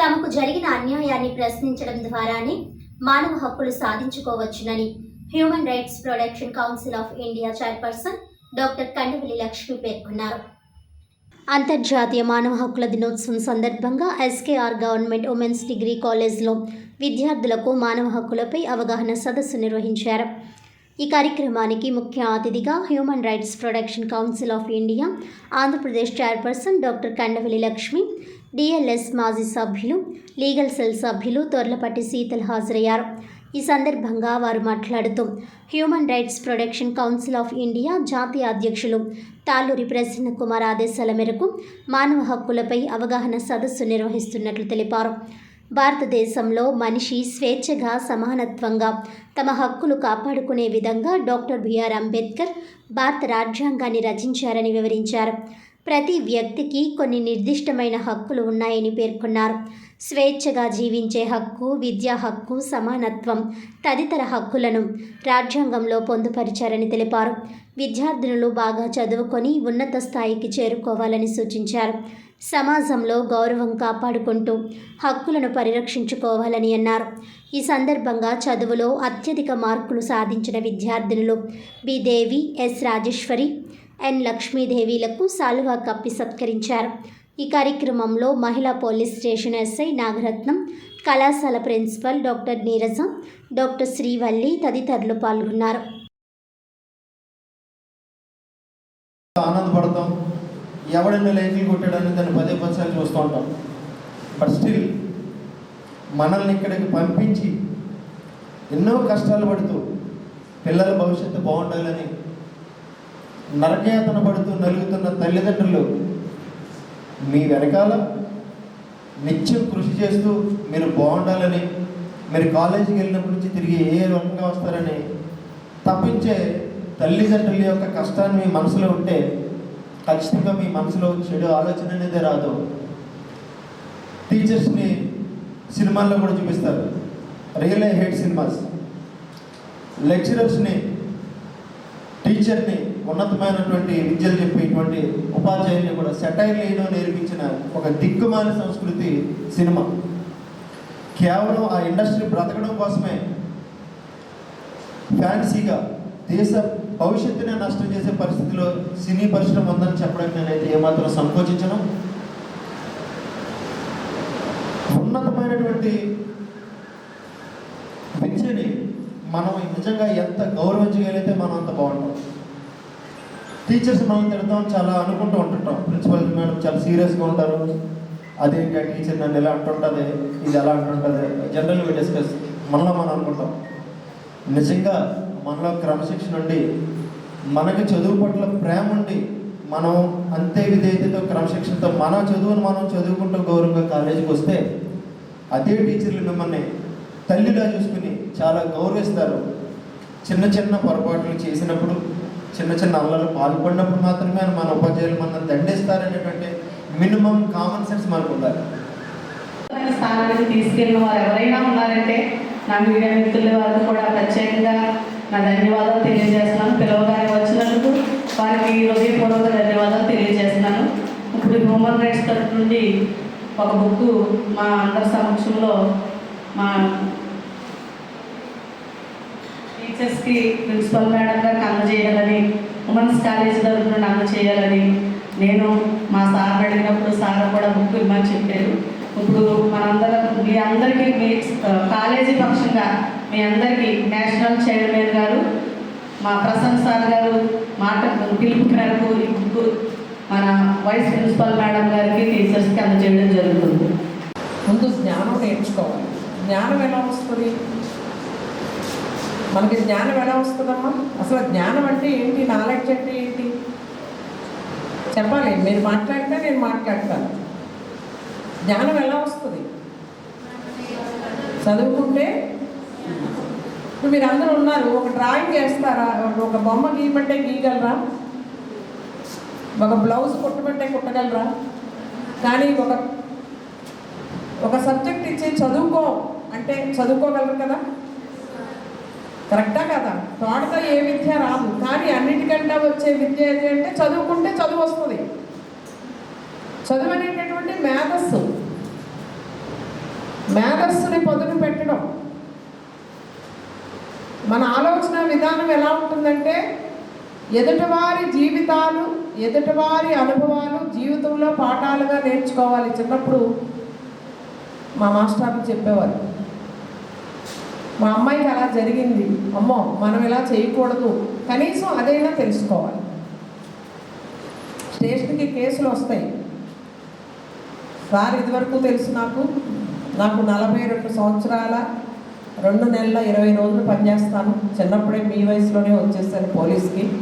తమకు జరిగిన అన్యాయాన్ని ప్రశ్నించడం ద్వారానే మానవ హక్కులు సాధించుకోవచ్చునని human rights protection council of India chairperson doctor Kandavalli Lakshmi పేర్కొన్నారు. అంతర్జాతీయ మానవ హక్కుల దినోత్సవం సందర్భంగా ఎస్కేఆర్ గవర్నమెంట్ ఉమెన్స్ డిగ్రీ కాలేజ్లో విద్యార్థులకు మానవ హక్కులపై అవగాహన సదస్సు నిర్వహించారు. ఈ కార్యక్రమానికి ముఖ్య అతిథిగా human rights protection council of India Andhra Pradesh chairperson doctor Kandavalli Lakshmi DLS మాజీ సభ్యులు లీగల్ సెల్ సభ్యులు తొర్లపట్టి శీతల్ హాజరయ్యారు. ఈ సందర్భంగా వారు మాట్లాడుతూ human rights protection council of India జాతీయ అధ్యక్షులు తాలూరి ప్రసన్న కుమార్ ఆదేశాల మేరకు మానవ హక్కులపై అవగాహన సదస్సు నిర్వహిస్తున్నట్లు తెలిపారు. భారతదేశంలో మనిషి స్వేచ్ఛగా సమానత్వంగా తమ హక్కులు కాపాడుకునే విధంగా డాక్టర్ బిఆర్ అంబేద్కర్ భారత రాజ్యాంగాన్ని రచించారని వివరించారు. ప్రతి వ్యక్తికి కొన్ని నిర్దిష్టమైన హక్కులు ఉన్నాయని పేర్కొన్నారు. స్వేచ్ఛగా జీవించే హక్కు విద్యా హక్కు సమానత్వం తదితర హక్కులను రాజ్యాంగంలో పొందుపరిచారని తెలిపారు. విద్యార్థినులు బాగా చదువుకొని ఉన్నత స్థాయికి చేరుకోవాలని సూచించారు. సమాజంలో గౌరవం కాపాడుకుంటూ హక్కులను పరిరక్షించుకోవాలని అన్నారు. ఈ సందర్భంగా చదువులో అత్యధిక మార్కులు సాధించిన విద్యార్థినులు B. Devi S. Rajeshwari N లక్ష్మీదేవిలకు సాలువా కప్పి సత్కరించారు. ఈ కార్యక్రమంలో మహిళా పోలీస్ స్టేషన్ ఎస్ఐ నాగరత్నం కళాశాల principal doctor Neeraja doctor Srivalli తదితరులు పాల్గొన్నారు. ఆనందపడతాం. ఎవడైనా లైఫ్ని కొట్టాడని దాన్ని పదే పదిసార్లు చూస్తూ ఉంటాం. బట్ స్టిల్ మనల్ని ఇక్కడికి పంపించి ఎన్నో కష్టాలు పడుతూ పిల్లల భవిష్యత్తు బాగుండాలని నరకయాతన పడుతూ నలుగుతున్న తల్లిదండ్రులు మీ వెనకాల నిత్యం కృషి చేస్తూ మీరు బాగుండాలని మీరు కాలేజీకి వెళ్ళినప్పటి నుంచి తిరిగి ఏ రకంగా వస్తారని తప్పించే తల్లిదండ్రుల యొక్క కష్టాన్ని మీ మనసులో ఉంటే ఖచ్చితంగా మీ మనసులో చెడు ఆలోచన అనేది రాదు. టీచర్స్ని సినిమాల్లో కూడా చూపిస్తారు. రియల్ ఐ హేట్ సినిమాస్ లెక్చరర్స్ని టీచర్ని ఉన్నతమైనటువంటి విద్యలు చెప్పేటువంటి ఉపాధ్యాయుల్ని కూడా సెటైర్ వేయడం నేర్పించిన ఒక దిక్కుమాల సంస్కృతి సినిమా. కేవలం ఆ ఇండస్ట్రీ బ్రతకడం కోసమే ఫ్యాన్సీగా దేశ భవిష్యత్తునే నష్టం చేసే పరిస్థితిలో సినీ పరిశ్రమ ఉందని చెప్పడానికి నేనైతే ఏమాత్రం సంకోచించను. ఉన్నతమైనటువంటి విద్యని మనం నిజంగా ఎంత గౌరవించగలిగితే మనం అంత బాగుంటాం. టీచర్స్ మనం తిడతాం చాలా అనుకుంటూ ఉంటుంటాం. ప్రిన్సిపల్ మేడం చాలా సీరియస్గా ఉంటారు. అదేంటి టీచర్ నన్ను ఎలా అంటుంటుంది ఇది ఎలా అంటుంటుంది జనరల్గా డిస్కస్ మనలో మనం అనుకుంటాం. నిజంగా మనలో క్రమశిక్షణ ఉండి మనకి చదువు పట్ల ప్రేమ ఉండి మనం అంతే విధేయతతో క్రమశిక్షణతో మన చదువును మనం చదువుకుంటూ గౌరవంగా కాలేజీకి వస్తే అదే టీచర్లు మిమ్మల్ని తల్లిలా చూసుకుని చాలా గౌరవిస్తారు. చిన్న చిన్న పొరపాట్లు చేసినప్పుడు చిన్న చిన్న అల్లలు పాల్గొన్నప్పుడు మాత్రమే మన ఉపాధ్యాయులు మనం దండిస్తారనేటువంటి మినిమం కామన్ సెన్స్ మనకు ఉండాలి స్థానానికి తీసుకెళ్ళిన వారు ఎవరైనా ఉన్నారంటే నా మీడియా మిత్రుల వారికి కూడా ప్రత్యేకంగా నా ధన్యవాదాలు తెలియజేస్తున్నాను. పిలవగానే వచ్చినందుకు వారికి హృదయపూర్వక ధన్యవాదాలు తెలియజేస్తున్నాను. ఇప్పుడు హ్యూమన్ రైట్స్ తరఫు నుండి ఒక బుక్ మా అందరి సమక్షంలో మా టీచర్స్కి ప్రిన్సిపల్ మేడం గారికి అందజేయాలని ఉమెన్స్ కాలేజ్ తరఫున నుండి అందజేయాలని నేను మా సార్ అడిగినప్పుడు సార్ కూడా బుక్ ఇవ్వమని చెప్పారు. ఇప్పుడు మనందరం మీ అందరికీ మీ కాలేజీ పక్షంగా మీ అందరికీ నేషనల్ చైర్మన్ గారు మా ప్రసన్న సార్ గారు మాట పిలుపు మేరకు ఈ బుక్ మన వైస్ ప్రిన్సిపల్ మేడం గారికి టీచర్స్కి అందజేయడం జరుగుతుంది. ముందు జ్ఞానం నేర్చుకోవాలి. జ్ఞానం ఎలా వస్తుంది? మనకి జ్ఞానం ఎలా వస్తుందమ్మా? అసలు జ్ఞానం అంటే ఏంటి? నాలెడ్జ్ అంటే ఏంటి? చెప్పాలి. మీరు మాట్లాడితే నేను మాట్లాడతాను. జ్ఞానం ఎలా వస్తుంది? చదువుకుంటే? ఇప్పుడు మీరు అందరూ ఉన్నారు. ఒక డ్రాయింగ్ వేస్తారా? ఒక బొమ్మ గీయమంటే గీయగలరా? ఒక బ్లౌజ్ కుట్టమంటే కుట్టగలరా? కానీ ఒక ఒక సబ్జెక్ట్ ఇచ్చి చదువుకో అంటే చదువుకోగలరు కదా? కరెక్టా కదా? తోటతో ఏ విద్య రాదు. కానీ అన్నిటికంటే వచ్చే విద్య ఏంటంటే అంటే చదువుకుంటే చదువు వస్తుంది. చదువు అనేటటువంటి మేధస్సు. మేధస్సుని పొదుపు పెట్టడం. మన ఆలోచన విధానం ఎలా ఉంటుందంటే ఎదుటివారి జీవితాలు ఎదుటివారి అనుభవాలు జీవితంలో పాఠాలుగా నేర్చుకోవాలి. చిన్నప్పుడు మా మాస్టర్లు చెప్పేవారు మా అమ్మాయికి అలా జరిగింది. అమ్మో మనం ఇలా చేయకూడదు. కనీసం అదైనా తెలుసుకోవాలి. స్టేషన్కి కేసులు వస్తాయి. సార్ ఇదివరకు తెలుసు నాకు. నాకు నలభై రెండు సంవత్సరాల రెండు నెలల ఇరవై రోజులు పనిచేస్తాను. చిన్నప్పుడే మీ వయసులోనే వచ్చేసాను పోలీస్కి.